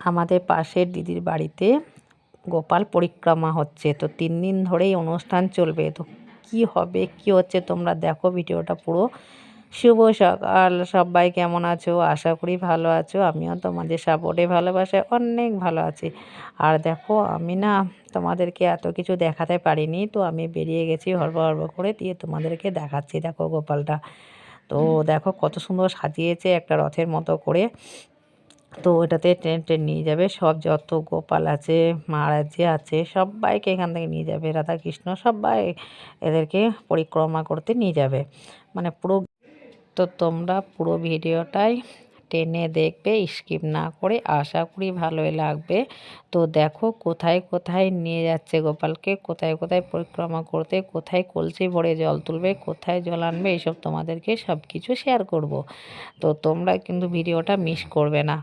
আমাদের পাশের দিদির বাড়িতে গোপাল পরিক্রমা হচ্ছে। তো তিন দিন ধরেই অনুষ্ঠান চলবে। তো কি হবে, কি হচ্ছে তোমরা দেখো ভিডিওটা পুরো। শুভ সকাল, সবাই কেমন আছো? আশা করি ভালো আছো। আমিও তোমাদের সাপোর্টে ভালোবাসে অনেক ভালো আছি। আর দেখো, আমি না তোমাদেরকে এত কিছু দেখাতে পারিনি। তো আমি বেরিয়ে গেছি হরব হরব করে দিয়ে তোমাদেরকে দেখাচ্ছি। দেখো গোপালটা। তো দেখো কত সুন্দর সাজিয়েছে একটা রথের মতো করে। তো ওটাতে ট্রেন ট্রেন নিয়ে যাবে। সব যত গোপাল আছে মহারাজি আছে, সবাইকে এখান থেকে নিয়ে যাবে। রাধাকৃষ্ণ সবাই এদেরকে পরিক্রমা করতে নিয়ে যাবে। মানে পুরো তো তোমরা পুরো ভিডিওটাই টেনে দেখবে, স্কিপ না করে আশা করি ভালোই লাগবে। তো দেখো কোথায় কোথায় নিয়ে যাচ্ছে গোপালকে, কোথায় কোথায় পরিক্রমা করতে, কোথায় কলসি ভরে জল তুলবে, কোথায় জল আনবে এইসব তোমাদেরকে সব কিছু শেয়ার করব। তো তোমরা কিন্তু ভিডিওটা মিস করবে না।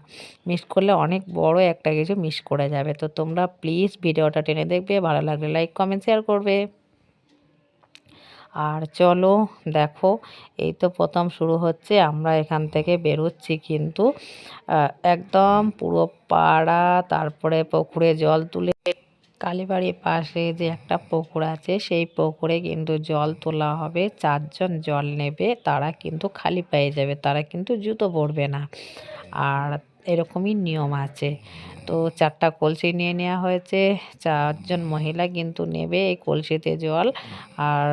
মিস করলে অনেক বড় একটা কিছু মিস করে যাবে। তো তোমরা প্লিজ ভিডিওটা টেনে দেখবে, ভালো লাগলে লাইক কমেন্ট শেয়ার করবে। আর চলো দেখো, এই তো প্রথম শুরু হচ্ছে, আমরা এখান থেকে বেরোচ্ছি কিন্তু একদম পুরো পাড়া, তারপরে পুকুরে জল তুলে কালীবাড়ির পাশে যে একটা পুকুর আছে, সেই পুকুরে কিন্তু জল তোলা হবে, চারজন জল নেবে, তারা কিন্তু খালি পেয়ে যাবে, তারা কিন্তু জুতো পরবে না। আর এরকমই নিয়ম আছে। তো চারটা কলসি নিয়ে নেওয়া হয়েছে, চারজন মহিলা কিন্তু নেবে এই কলসিতে জল। আর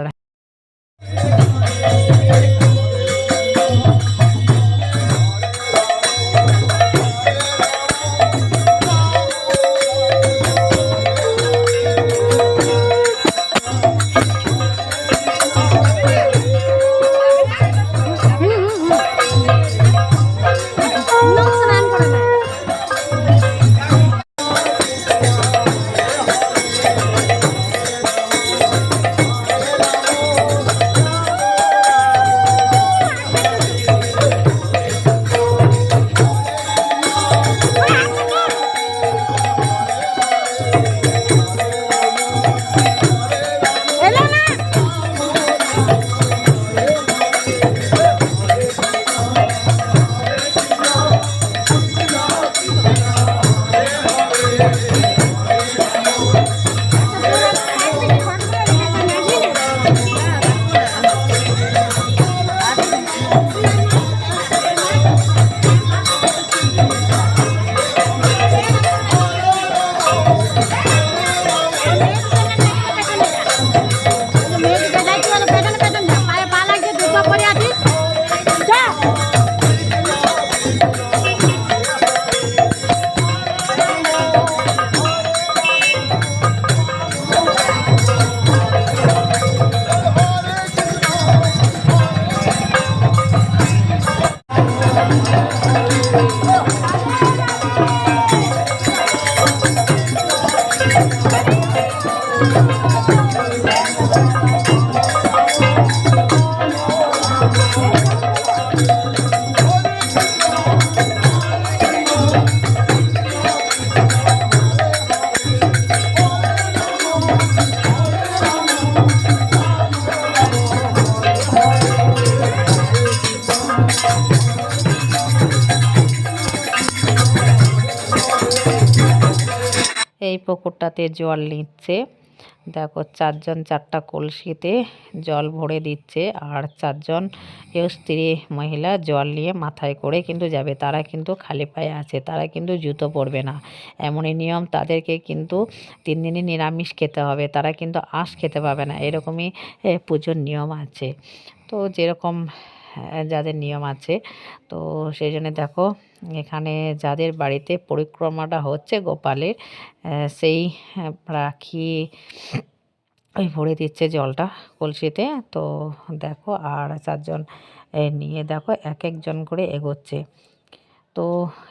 Thank you. এই পুকুরটাতে জল নিচ্ছে। দেখো, চারজন চারটা কলসিতে জল ভরে দিচ্ছে আর চারজন স্ত্রী মহিলা জল নিয়ে মাথায় করে কিন্তু যাবে। তারা কিন্তু খালি পায়ে আছে, তারা কিন্তু জুতো পরবে না। এমনই নিয়ম তাদেরকে কিন্তু তিন দিনই নিরামিষ খেতে হবে, তারা কিন্তু আঁশ খেতে পাবে না। এরকমই পুজোর নিয়ম আছে। তো যেরকম যাদের নিয়ম আছে, তো সেই জন্য দেখো এখানে যাদের বাড়িতে পরিক্রমাটা হচ্ছে গোপালের সেই রাখি ওই ভরে দিচ্ছে জলটা কলসিতে। তো দেখো আর চারজন নিয়ে দেখো, এক একজন করে এগোচ্ছে। তো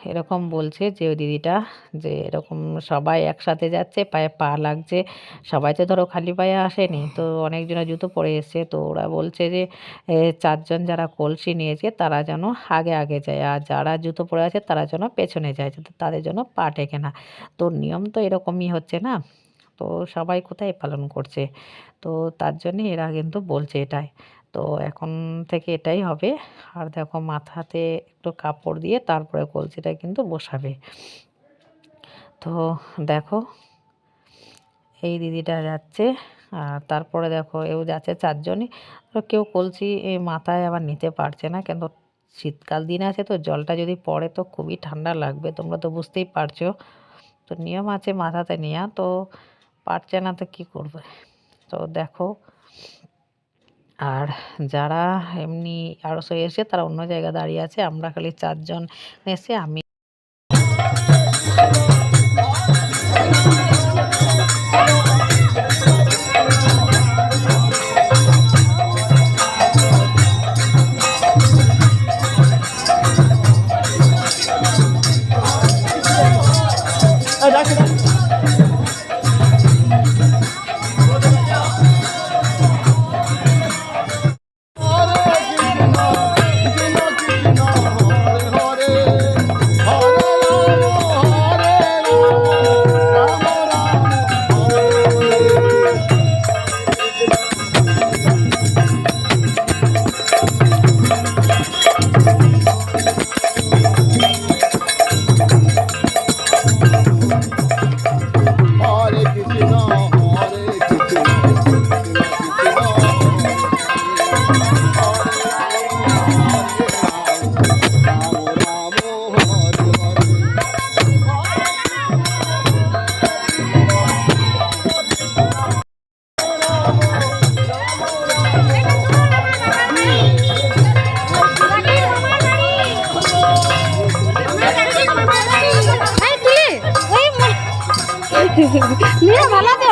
এরকম বলছে যে, ওই দিদিটা যে, এরকম সবাই একসাথে যাচ্ছে, পায়ে পা লাগছে। সবাই তো ধরো খালি পায়ে আসেনি, তো অনেকজনের জুতো পরে এসছে। তো ওরা বলছে যে চারজন যারা কলসি নিয়েছে, তারা যেন আগে আগে যায়। আর যারা জুতো পরে আছে, তারা যেন পেছনে যায় তাদের জন্য পা টেকে না। তো নিয়ম তো এরকমই হচ্ছে না? তো সবাই কোথায় পালন করছে? তো তার জন্যে এরা কিন্তু বলছে এটাই। তো এখন থেকে এটাই হবে। আর দেখো মাথাতে একটু কাপড় দিয়ে তারপরে কলসিটা কিন্তু বসাবে। তো দেখো, এই দিদিটা যাচ্ছে। আর তারপরে দেখো, এও যাচ্ছে চারজনই। তো কেউ কলসি মাথায় আবার নিতে পারছে না। কিন্তু শীতকাল দিন আছে তো জলটা যদি পড়ে তো খুবই ঠান্ডা লাগবে। তোমরা তো বুঝতেই পারছ। তো নিয়ম আছে মাথাতে নেওয়া তো পারছে না তো কী করবে? তো দেখো আর যারা এমনি আরও এসে তারা অন্য জায়গায় দাঁড়িয়ে আছে। আমরা খালি চারজন এসে আমি ভালো তো।